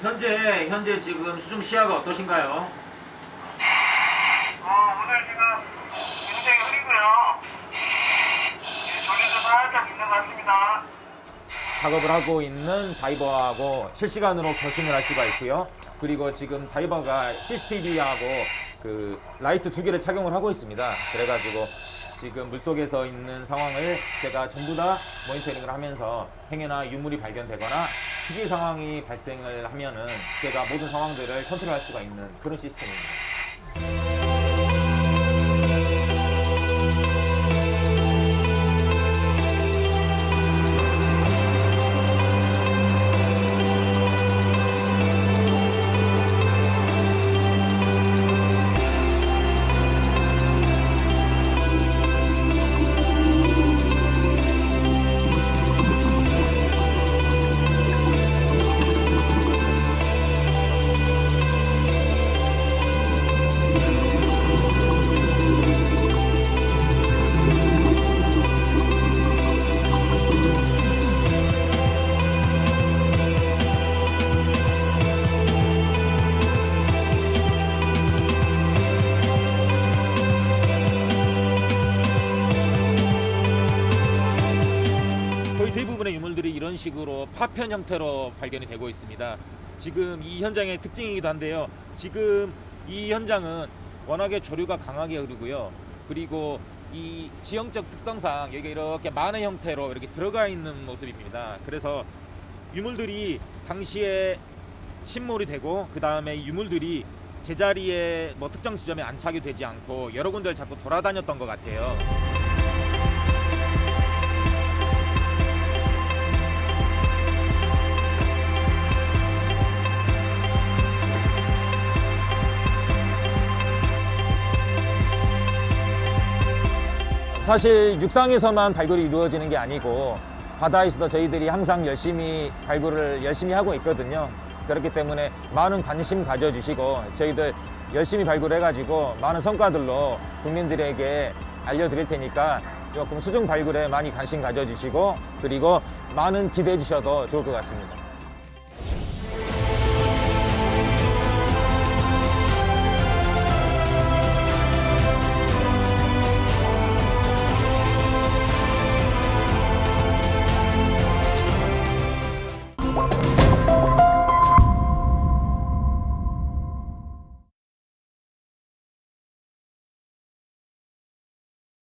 현재 현재 지금 수중 시야가 어떠신가요? 어, 오늘 지금 굉장히 흐리고요. 예, 조류도 살짝 있는 것 같습니다. 작업을 하고 있는 다이버하고 실시간으로 교신을 할 수가 있고요. 그리고 지금 다이버가 CCTV하고 그 라이트 두 개를 착용을 하고 있습니다. 그래가지고 지금 물속에서 있는 상황을 제가 전부 다 모니터링을 하면서 행여나 유물이 발견되거나 특이 상황이 발생을 하면은 제가 모든 상황들을 컨트롤할 수가 있는 그런 시스템입니다. 이 이런 식으로 파편 형태로 발견이 되고 있습니다. 지금 이 현장의 특징이기도 한데요. 지금 이 현장은 워낙에 조류가 강하게 흐르고요. 그리고 이 지형적 특성상 여기 이렇게 많은 형태로 이렇게 들어가 있는 모습입니다. 그래서 유물들이 당시에 침몰이 되고 그 다음에 유물들이 제자리에 뭐 특정 지점에 안착이 되지 않고 여러 군데를 자꾸 돌아다녔던 것 같아요. 사실 육상에서만 발굴이 이루어지는 게 아니고 바다에서도 저희들이 항상 열심히 발굴을 열심히 하고 있거든요. 그렇기 때문에 많은 관심 가져주시고 저희들 열심히 발굴해가지고 많은 성과들로 국민들에게 알려드릴 테니까 조금 수중 발굴에 많이 관심 가져주시고 그리고 많은 기대해 주셔도 좋을 것 같습니다.